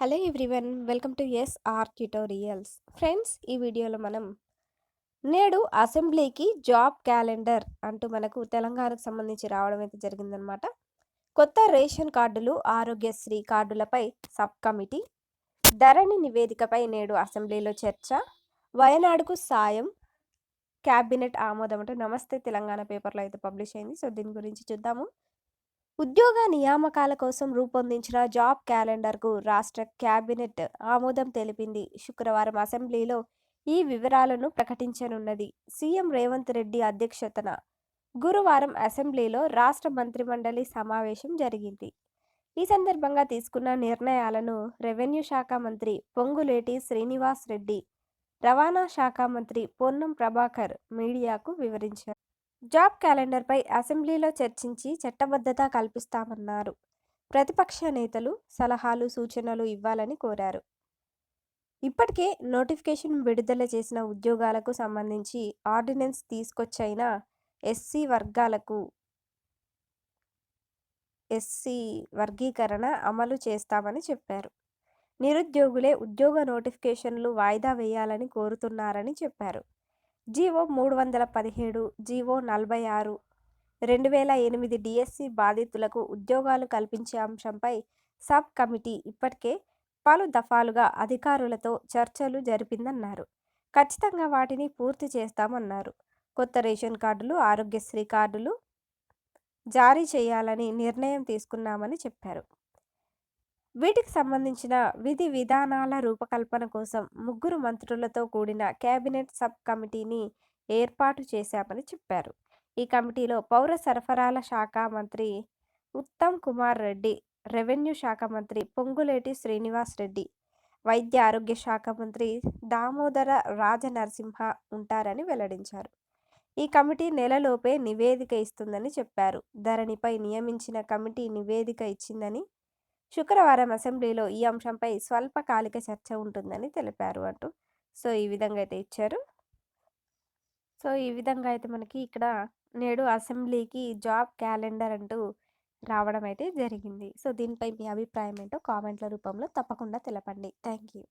Hello everyone welcome to S R tutorials. Friends ఈ వీడియోలో మనం నేడు అసెంబ్లీకి జాబ్ క్యాలెండర్ అంటూ మనకు తెలంగాణకు సంబంధించి రావడం అయితే జరిగిందనమాట కొత్త రేషన్ కార్డులు ఆరోగ్యశ్రీ కార్డులపై సబ్ కమిటీ ధరణి నివేదికపై నేడు అసెంబ్లీలో చర్చ వయనాడుకు సాయం క్యాబినెట్ ఆమోదం అంటే నమస్తే తెలంగాణ పేపర్లో అయితే పబ్లిష్ అయింది. సో దీని గురించి చూద్దాము. ఉద్యోగ నియామకాల కోసం రూపొందించిన జాబ్ క్యాలెండర్కు రాష్ట్ర క్యాబినెట్ ఆమోదం తెలిపింది. శుక్రవారం అసెంబ్లీలో ఈ వివరాలను ప్రకటించనున్నది. సీఎం రేవంత్ రెడ్డి అధ్యక్షతన గురువారం అసెంబ్లీలో రాష్ట్ర మంత్రిమండలి సమావేశం జరిగింది. ఈ సందర్భంగా తీసుకున్న నిర్ణయాలను రెవెన్యూ శాఖ మంత్రి పొంగులేటి శ్రీనివాస్ రెడ్డి రవాణా శాఖ మంత్రి పొన్నం ప్రభాకర్ మీడియాకు వివరించారు. జాబ్ క్యాలెండర్పై అసెంబ్లీలో చర్చించి చట్టబద్ధత కల్పిస్తామన్నారు. ప్రతిపక్ష నేతలు సలహాలు సూచనలు ఇవ్వాలని కోరారు. ఇప్పటికే నోటిఫికేషన్ విడుదల చేసిన ఉద్యోగాలకు సంబంధించి ఆర్డినెన్స్ తీసుకొచ్చైనా ఎస్సీ వర్గాలకు ఎస్సీ వర్గీకరణ అమలు చేస్తామని చెప్పారు. నిరుద్యోగులే ఉద్యోగ నోటిఫికేషన్లు వాయిదా వేయాలని కోరుతున్నారని చెప్పారు. జీవో మూడు వందల పదిహేడు జీవో నలభై ఆరు. రెండు వేల ఎనిమిది డిఎస్సి బాధితులకు ఉద్యోగాలు కల్పించే అంశంపై సబ్ కమిటీ ఇప్పటికే పలు దఫాలుగా అధికారులతో చర్చలు జరిపిందన్నారు. ఖచ్చితంగా వాటిని పూర్తి చేస్తామన్నారు. కొత్త రేషన్ కార్డులు ఆరోగ్యశ్రీ కార్డులు జారీ చేయాలని నిర్ణయం తీసుకున్నామని చెప్పారు. వీటికి సంబంధించిన విధి విధానాల రూపకల్పన కోసం ముగ్గురు మంత్రులతో కూడిన కేబినెట్ సబ్ కమిటీని ఏర్పాటు చేశామని చెప్పారు. ఈ కమిటీలో పౌర సరఫరాల శాఖ మంత్రి ఉత్తమ్ కుమార్ రెడ్డి రెవెన్యూ శాఖ మంత్రి పొంగులేటి శ్రీనివాస్ రెడ్డి వైద్య ఆరోగ్య శాఖ మంత్రి దామోదర రాజనరసింహ ఉంటారని వెల్లడించారు. ఈ కమిటీ నెలలోపే నివేదిక ఇస్తుందని చెప్పారు. ధరణిపై నియమించిన కమిటీ నివేదిక ఇచ్చిందని శుక్రవారం అసెంబ్లీలో ఈ అంశంపై స్వల్పకాలిక చర్చ ఉంటుందని తెలిపారు అంటూ. సో ఈ విధంగా అయితే ఇచ్చారు. సో ఈ విధంగా అయితే మనకి ఇక్కడ నేడు అసెంబ్లీకి జాబ్ క్యాలెండర్ అంటూ రావడం అయితే జరిగింది. సో దీనిపై మీ అభిప్రాయం ఏంటో కామెంట్ల రూపంలో తప్పకుండా తెలపండి. Thank you